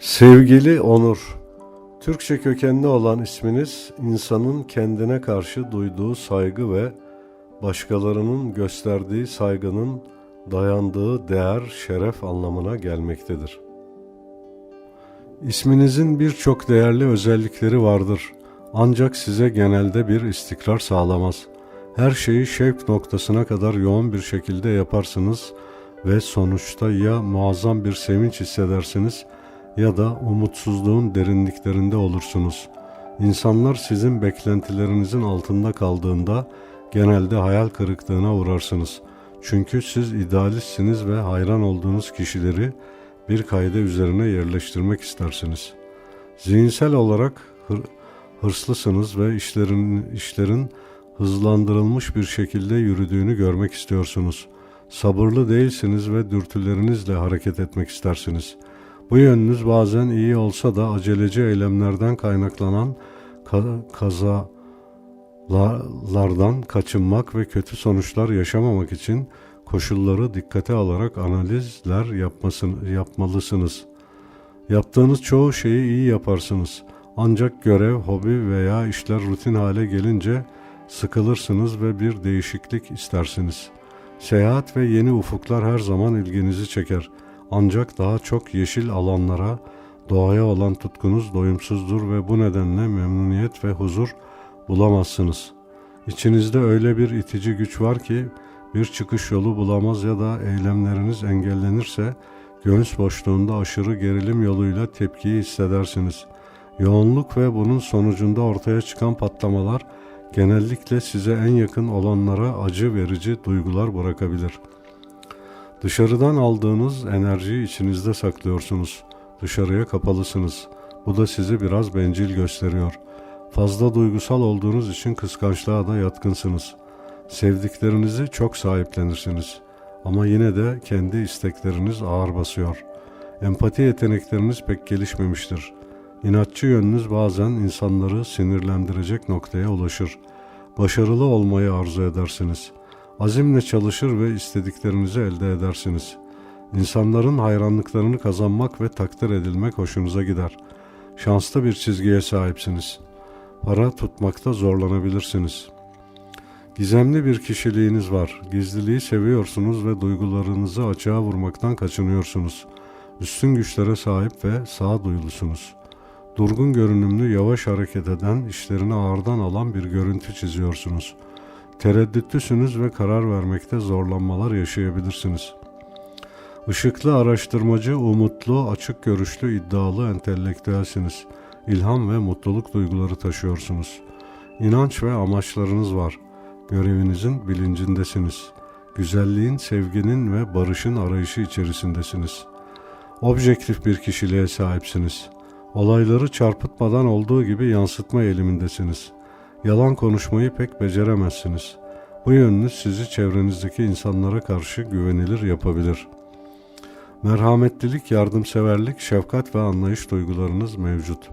Sevgili Onur, Türkçe kökenli olan isminiz insanın kendine karşı duyduğu saygı ve başkalarının gösterdiği saygının dayandığı değer, şeref anlamına gelmektedir. İsminizin birçok değerli özellikleri vardır. Ancak size genelde bir istikrar sağlamaz. Her şeyi şevk noktasına kadar yoğun bir şekilde yaparsınız ve sonuçta ya muazzam bir sevinç hissedersiniz ya da umutsuzluğun derinliklerinde olursunuz. İnsanlar sizin beklentilerinizin altında kaldığında genelde hayal kırıklığına uğrarsınız. Çünkü siz idealistsiniz ve hayran olduğunuz kişileri bir kayda üzerine yerleştirmek istersiniz. Zihinsel olarak hır, hırslısınız ve işlerin işlerin hızlandırılmış bir şekilde yürüdüğünü görmek istiyorsunuz. Sabırlı değilsiniz ve dürtülerinizle hareket etmek istersiniz. Bu yönünüz bazen iyi olsa da aceleci eylemlerden kaynaklanan ka- kazalardan kaçınmak ve kötü sonuçlar yaşamamak için koşulları dikkate alarak analizler yapmasını, yapmalısınız. Yaptığınız çoğu şeyi iyi yaparsınız. Ancak görev, hobi veya işler rutin hale gelince sıkılırsınız ve bir değişiklik istersiniz. Seyahat ve yeni ufuklar her zaman ilginizi çeker. Ancak daha çok yeşil alanlara, doğaya olan tutkunuz doyumsuzdur ve bu nedenle memnuniyet ve huzur bulamazsınız. İçinizde öyle bir itici güç var ki bir çıkış yolu bulamaz ya da eylemleriniz engellenirse göğüs boşluğunda aşırı gerilim yoluyla tepkiyi hissedersiniz. Yoğunluk ve bunun sonucunda ortaya çıkan patlamalar genellikle size en yakın olanlara acı verici duygular bırakabilir. Dışarıdan aldığınız enerjiyi içinizde saklıyorsunuz. Dışarıya kapalısınız. Bu da sizi biraz bencil gösteriyor. Fazla duygusal olduğunuz için kıskançlığa da yatkınsınız. Sevdiklerinizi çok sahiplenirsiniz. Ama yine de kendi istekleriniz ağır basıyor. Empati yetenekleriniz pek gelişmemiştir. İnatçı yönünüz bazen insanları sinirlendirecek noktaya ulaşır. Başarılı olmayı arzu edersiniz. Azimle çalışır ve istediklerinizi elde edersiniz. İnsanların hayranlıklarını kazanmak ve takdir edilmek hoşunuza gider. Şanslı bir çizgiye sahipsiniz. Para tutmakta zorlanabilirsiniz. Gizemli bir kişiliğiniz var. Gizliliği seviyorsunuz ve duygularınızı açığa vurmaktan kaçınıyorsunuz. Üstün güçlere sahip ve sağduyulusunuz. Durgun görünümlü, yavaş hareket eden, işlerini ağırdan alan bir görüntü çiziyorsunuz. Tereddütlüsünüz ve karar vermekte zorlanmalar yaşayabilirsiniz. Işıklı araştırmacı, umutlu, açık görüşlü, iddialı, entelektüelsiniz. İlham ve mutluluk duyguları taşıyorsunuz. İnanç ve amaçlarınız var. Görevinizin bilincindesiniz. Güzelliğin, sevginin ve barışın arayışı içerisindesiniz. Objektif bir kişiliğe sahipsiniz. Olayları çarpıtmadan olduğu gibi yansıtma eğilimindesiniz. Yalan konuşmayı pek beceremezsiniz. Bu yönünüz sizi çevrenizdeki insanlara karşı güvenilir yapabilir. Merhametlilik, yardımseverlik, şefkat ve anlayış duygularınız mevcut.